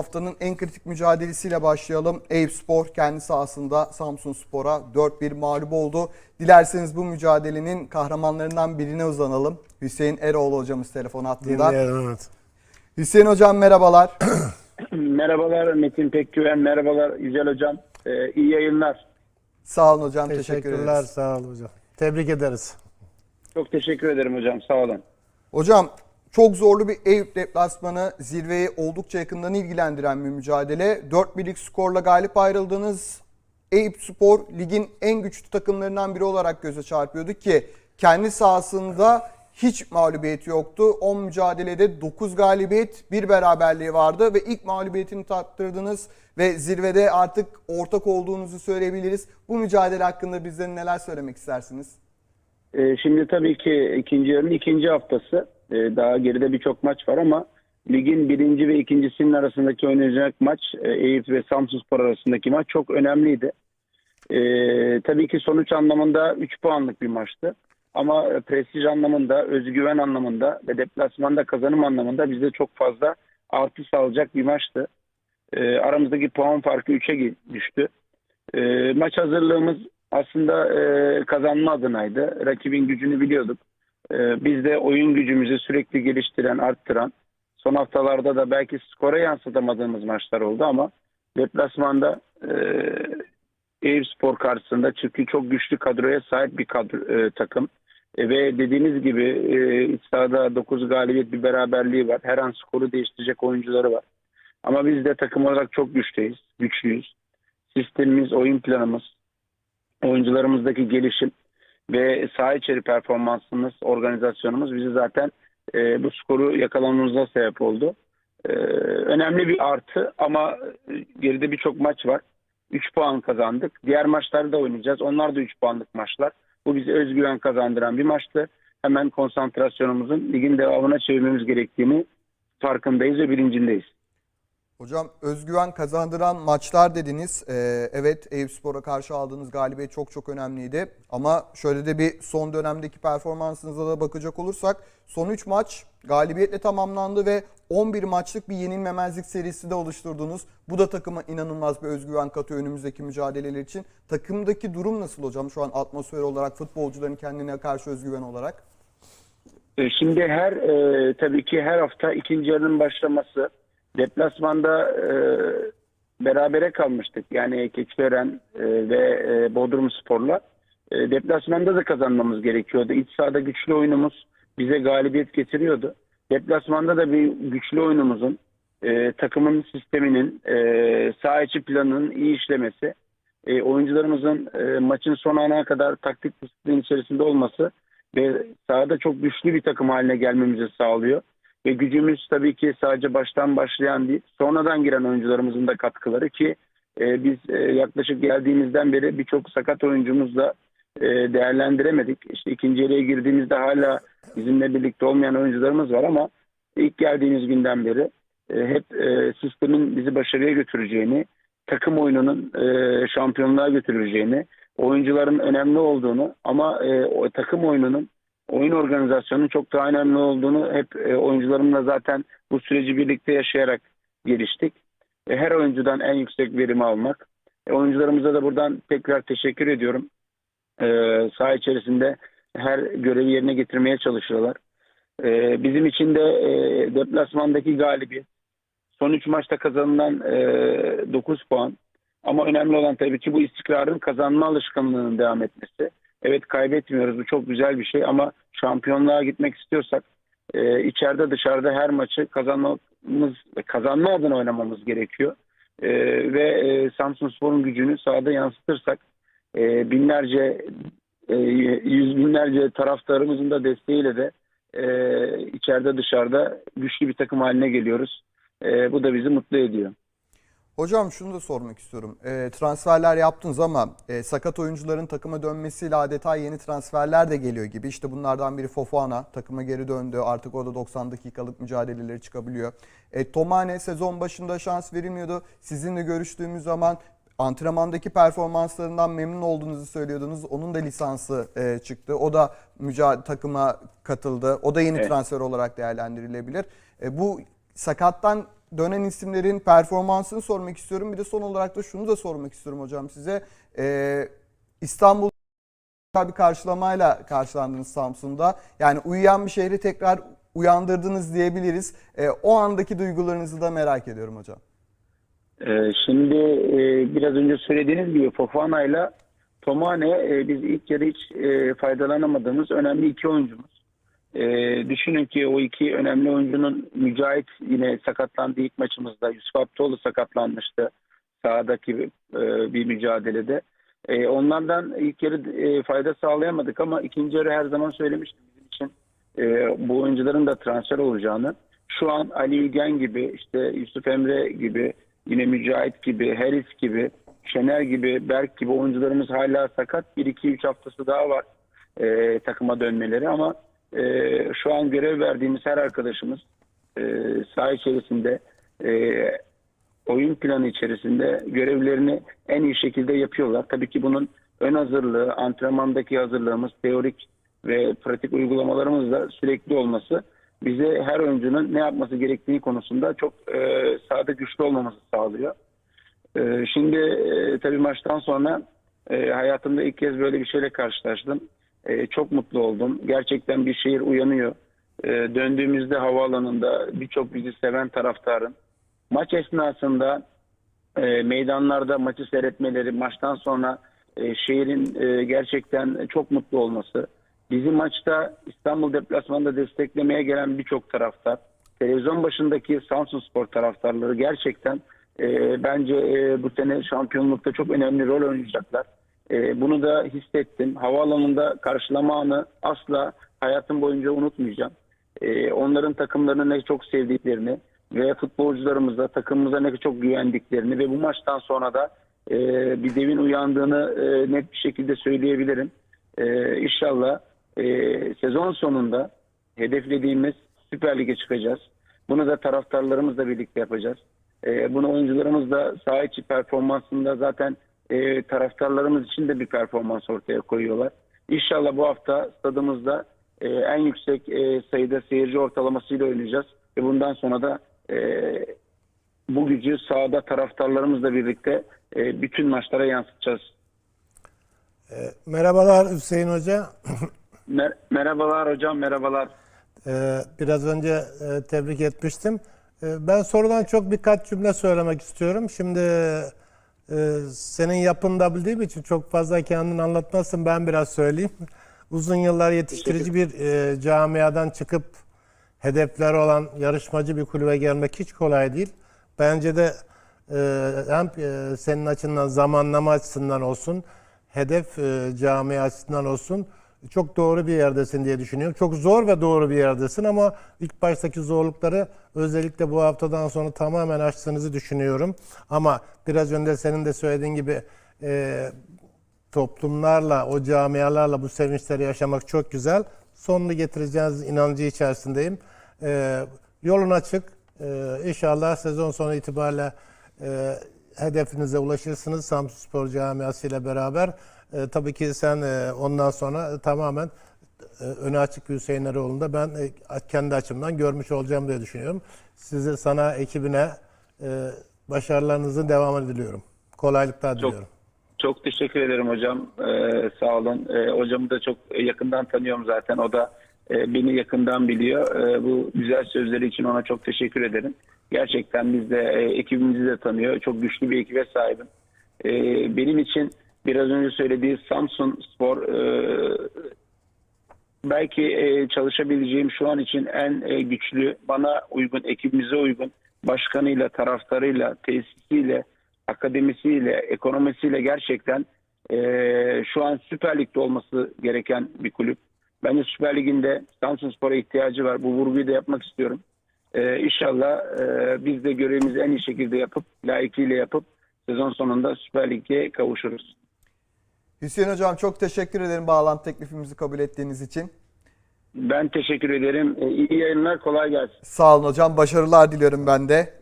Haftanın en kritik mücadelesiyle başlayalım. Eyüp Spor kendi sahasında Samsun Spor'a 4-1 mağlup oldu. Dilerseniz bu mücadelenin kahramanlarından birine uzanalım. Hüseyin Eroğlu hocamız telefon. Dinleyelim evet. Hüseyin hocam merhabalar. Merhabalar Metin Pekgüven, merhabalar Yücel Hocam. Ee, iyi yayınlar. Sağ olun hocam teşekkür Teşekkürler ederiz. sağ ol hocam. Tebrik ederiz. Çok teşekkür ederim hocam, sağ olun. Hocam çok zorlu bir Eyüp deplasmanı zirveyi oldukça yakından ilgilendiren bir mücadele. 4-1'lik skorla galip ayrıldığınız Eyüp Spor ligin en güçlü takımlarından biri olarak göze çarpıyordu ki kendi sahasında hiç mağlubiyeti yoktu. 10 mücadelede 9 galibiyet, bir beraberliği vardı ve ilk mağlubiyetini tattırdınız ve zirvede artık ortak olduğunuzu söyleyebiliriz. Bu mücadele hakkında bizlere neler söylemek istersiniz? Ee, şimdi tabii ki ikinci yarının ikinci haftası. Ee, daha geride birçok maç var ama ligin birinci ve ikincisinin arasındaki oynanacak maç e, Eyüp ve Samsunspor arasındaki maç çok önemliydi. Ee, tabii ki sonuç anlamında 3 puanlık bir maçtı. Ama e, prestij anlamında, özgüven anlamında ve deplasmanda kazanım anlamında bize çok fazla artı sağlayacak bir maçtı. Ee, aramızdaki puan farkı 3'e düştü. Ee, maç hazırlığımız aslında e, kazanma adınaydı. Rakibin gücünü biliyorduk. Ee, biz de oyun gücümüzü sürekli geliştiren, arttıran, son haftalarda da belki skora yansıtamadığımız maçlar oldu ama deplasmanda e, Spor karşısında çünkü çok güçlü kadroya sahip bir kadro, e, takım. E, ve dediğiniz gibi e, iç sahada 9 galibiyet bir beraberliği var. Her an skoru değiştirecek oyuncuları var. Ama biz de takım olarak çok güçlüyüz, güçlüyüz. Sistemimiz, oyun planımız, oyuncularımızdaki gelişim ve saha içeri performansımız, organizasyonumuz bizi zaten e, bu skoru yakalamamıza sebep oldu. E, önemli bir artı ama e, geride birçok maç var. 3 puan kazandık. Diğer maçları da oynayacağız. Onlar da 3 puanlık maçlar. Bu bize özgüven kazandıran bir maçtı. Hemen konsantrasyonumuzun ligin devamına çevirmemiz gerektiğini farkındayız ve bilincindeyiz. Hocam özgüven kazandıran maçlar dediniz. Ee, evet Eyüpspor'a karşı aldığınız galibiyet çok çok önemliydi. Ama şöyle de bir son dönemdeki performansınıza da bakacak olursak son 3 maç galibiyetle tamamlandı ve 11 maçlık bir yenilmemezlik serisi de oluşturdunuz. Bu da takıma inanılmaz bir özgüven katıyor önümüzdeki mücadeleler için. Takımdaki durum nasıl hocam şu an atmosfer olarak futbolcuların kendine karşı özgüven olarak? E, Şimdi her e, tabii ki her hafta ikinci yarının başlaması deplasmanda e, berabere kalmıştık. Yani Keçiören e, ve e, Bodrum Spor'la. E, deplasmanda da kazanmamız gerekiyordu. İç sahada güçlü oyunumuz bize galibiyet getiriyordu. Deplasmanda da bir güçlü oyunumuzun e, takımın sisteminin e, saha içi planının iyi işlemesi e, oyuncularımızın e, maçın son ana kadar taktik disiplin içerisinde olması ve sahada çok güçlü bir takım haline gelmemizi sağlıyor. Ve gücümüz tabii ki sadece baştan başlayan değil, sonradan giren oyuncularımızın da katkıları ki e, biz e, yaklaşık geldiğimizden beri birçok sakat oyuncumuzla e, değerlendiremedik. İşte ikinci yarıya girdiğimizde hala bizimle birlikte olmayan oyuncularımız var ama ilk geldiğimiz günden beri e, hep e, sistemin bizi başarıya götüreceğini, takım oyununun e, şampiyonluğa götüreceğini, oyuncuların önemli olduğunu ama e, o takım oyununun oyun organizasyonunun çok daha önemli olduğunu hep e, oyuncularımla zaten bu süreci birlikte yaşayarak geliştik. E, her oyuncudan en yüksek verimi almak. E, oyuncularımıza da buradan tekrar teşekkür ediyorum. E, saha içerisinde her görevi yerine getirmeye çalışıyorlar. E, bizim için de e, deplasmandaki galibiyet, son 3 maçta kazanılan e, 9 puan. Ama önemli olan tabii ki bu istikrarın kazanma alışkanlığının devam etmesi. Evet kaybetmiyoruz bu çok güzel bir şey ama şampiyonluğa gitmek istiyorsak e, içeride dışarıda her maçı kazanmamız kazanma adına oynamamız gerekiyor. E, ve e, Samsunspor'un gücünü sahada yansıtırsak e, binlerce e, yüz binlerce taraftarımızın da desteğiyle de e, içeride dışarıda güçlü bir takım haline geliyoruz. E, bu da bizi mutlu ediyor. Hocam şunu da sormak istiyorum. E, transferler yaptınız ama e, sakat oyuncuların takıma dönmesiyle adeta yeni transferler de geliyor gibi. İşte bunlardan biri Fofana takıma geri döndü. Artık o da 90 dakikalık mücadeleleri çıkabiliyor. E, Tomane sezon başında şans verilmiyordu. Sizinle görüştüğümüz zaman antrenmandaki performanslarından memnun olduğunuzu söylüyordunuz. Onun da lisansı e, çıktı. O da mücadele takıma katıldı. O da yeni Evet. transfer olarak değerlendirilebilir. E, bu sakattan dönen isimlerin performansını sormak istiyorum. Bir de son olarak da şunu da sormak istiyorum hocam size. Ee, İstanbul bir karşılamayla karşılandınız Samsun'da. Yani uyuyan bir şehri tekrar uyandırdınız diyebiliriz. Ee, o andaki duygularınızı da merak ediyorum hocam. Ee, şimdi e, biraz önce söylediğiniz gibi Fofana ile Tomane e, biz ilk yarı hiç e, faydalanamadığımız önemli iki oyuncumuz. E, düşünün ki o iki önemli oyuncunun Mücahit yine sakatlandı ilk maçımızda. Yusuf Abdoğlu sakatlanmıştı sahadaki e, bir mücadelede. E, onlardan ilk yarı e, fayda sağlayamadık ama ikinci yarı her zaman söylemiştim bizim için e, bu oyuncuların da transfer olacağını. Şu an Ali Ülgen gibi, işte Yusuf Emre gibi, yine Mücahit gibi, Haris gibi, Şener gibi, Berk gibi oyuncularımız hala sakat. 1-2-3 haftası daha var e, takıma dönmeleri ama e, şu an görev verdiğimiz her arkadaşımız e, saha içerisinde e, oyun planı içerisinde görevlerini en iyi şekilde yapıyorlar. Tabii ki bunun ön hazırlığı, antrenmandaki hazırlığımız, teorik ve pratik uygulamalarımız da sürekli olması bize her oyuncunun ne yapması gerektiği konusunda çok e, sahada güçlü olmamızı sağlıyor. E, şimdi e, tabii maçtan sonra e, hayatımda ilk kez böyle bir şeyle karşılaştım. E, çok mutlu oldum. Gerçekten bir şehir uyanıyor. E, döndüğümüzde havaalanında birçok bizi seven taraftarın maç esnasında e, meydanlarda maçı seyretmeleri, maçtan sonra e, şehrin e, gerçekten çok mutlu olması, bizi maçta İstanbul deplasmanında desteklemeye gelen birçok taraftar, televizyon başındaki Samsun Spor taraftarları gerçekten e, bence e, bu sene şampiyonlukta çok önemli rol oynayacaklar. E, bunu da hissettim. Havaalanında karşılama anı asla hayatım boyunca unutmayacağım. E, onların takımlarını ne çok sevdiklerini ve futbolcularımıza, takımımıza ne çok güvendiklerini ve bu maçtan sonra da e, bir devin uyandığını e, net bir şekilde söyleyebilirim. E, inşallah e, sezon sonunda hedeflediğimiz Süper Lig'e çıkacağız. Bunu da taraftarlarımızla birlikte yapacağız. E, bunu oyuncularımız da saha içi performansında zaten e, taraftarlarımız için de bir performans ortaya koyuyorlar. İnşallah bu hafta stadımızda e, en yüksek e, sayıda seyirci ortalamasıyla oynayacağız. Ve bundan sonra da e, bu gücü sahada taraftarlarımızla birlikte e, bütün maçlara yansıtacağız. Merhabalar Hüseyin Hoca. Mer- merhabalar hocam, merhabalar. Ee, Biraz önce e, tebrik etmiştim. Ee, Ben sorudan çok birkaç cümle söylemek istiyorum. Şimdi e, senin yapında bildiğim için çok fazla kendini anlatmazsın. Ben biraz söyleyeyim. Uzun yıllar yetiştirici bir e, camiadan çıkıp hedefleri olan yarışmacı bir kulübe gelmek hiç kolay değil. Bence de e, hem e, senin açından zamanlama açısından olsun, hedef e, camia açısından olsun çok doğru bir yerdesin diye düşünüyorum. Çok zor ve doğru bir yerdesin ama ilk baştaki zorlukları özellikle bu haftadan sonra tamamen aştığınızı düşünüyorum. Ama biraz önce senin de söylediğin gibi e, toplumlarla, o camialarla bu sevinçleri yaşamak çok güzel. Sonunu getireceğiniz inancı içerisindeyim. Ee, yolun açık. Ee, inşallah sezon sonu itibariyle e, hedefinize ulaşırsınız Samsun Spor Camiası ile beraber. Ee, tabii ki sen e, ondan sonra tamamen e, öne açık bir Hüseyin Eroğlu'nu da ben e, kendi açımdan görmüş olacağım diye düşünüyorum. Size, sana, ekibine e, başarılarınızın devamını diliyorum. Kolaylıklar diliyorum. Çok teşekkür ederim hocam. Ee, sağ olun. Ee, hocamı da çok yakından tanıyorum zaten. O da e, beni yakından biliyor. Ee, bu güzel sözleri için ona çok teşekkür ederim. Gerçekten biz de e, ekibimizi de tanıyor. Çok güçlü bir ekibe sahibim. Ee, benim için biraz önce söylediği Samsun Spor e, belki e, çalışabileceğim şu an için en e, güçlü, bana uygun, ekibimize uygun, başkanıyla, taraftarıyla, tesisiyle, akademisiyle, ekonomisiyle gerçekten e, şu an Süper Lig'de olması gereken bir kulüp. Bence Süper Lig'inde Samsun Spor'a ihtiyacı var. Bu vurguyu da yapmak istiyorum. E, inşallah e, biz de görevimizi en iyi şekilde yapıp, layıkıyla yapıp sezon sonunda Süper Lig'e kavuşuruz. Hüseyin hocam çok teşekkür ederim bağlantı teklifimizi kabul ettiğiniz için. Ben teşekkür ederim. E, iyi yayınlar, kolay gelsin. Sağ olun hocam. Başarılar diliyorum ben de.